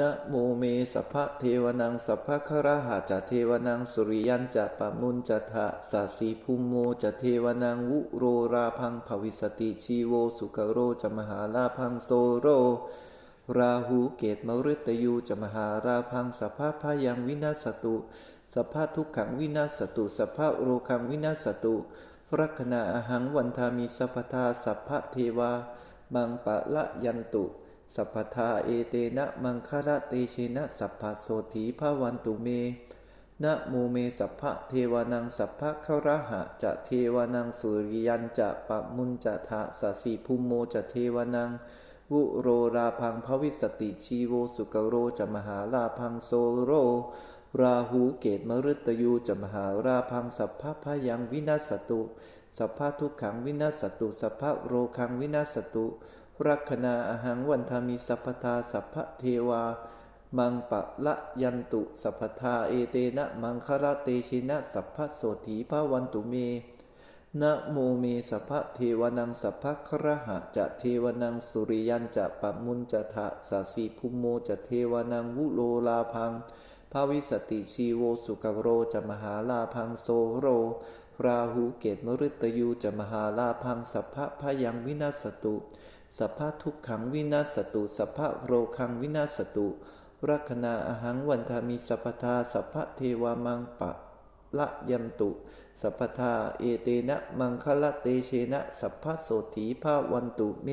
นะโมเมสัพพะเทวนังสัพพะคระหะจะเทวนังสุริยันจะปะมุนจะทะสาสีภูมโมจะเทวนังวุโรราพังภวิสติชีโวสุกโรจะมหาลาพังโซโร ราหูเกตมฤตยูจะมหาราพังสัพพะพายังวินาศตุสัพพะทุกขังวินาศตุสัพพะโรคังวินาศตุรักณาอหังวันทามิสัพพทาสัพพะเทวามังปะละยันตุ สัพพทาเอเตนะมังคาระเตเชนะสัพพะโสถีภาวันตุเมนะโมเมสัพพะเทวานังสัพพะคระหะจะเทวานังสุริยันจะปะมุนจะทะสสีภูมโมจะเทวานัง วุโรราพังภวิสติชีโวสุกโรจะมหาลาพังโซโร ราหูเกตมฤตยูจะมหาราพังสัพพะพยังวินาศตุ สัพพะทุกขังวินาศตุ สัพพะโรคังวินาศตุ รักขณาอหังวันทามิสัพพทาสัพพเทวา มังปะละยันตุสัพพทาเอเตนะมังคาราเตชินะสัพพโสถีภาวันตุเมนะโมเมสัพพเทวนังสัพพครหะจะเทวนังสุริยันจะปะมุนจะทะสาสีภูมโมจะเทวนังวุโลลาพัง ภาวิสติชีโวสุกโรจะมหาลาพังโซโร ราหูเกตมฤตยูจะมหาลาพังสัพพะพยังวินาศตุ สัพพะทุกขังวินาศตุ สัพพะโรคังวินาศตุ รักขณาอหังวันทามิสัพทาสัพพะเทวามังปะละยันตุ สัพพทาเอเตนะมังคละเตเชนะ สัพพะโสถีภาวันตุเม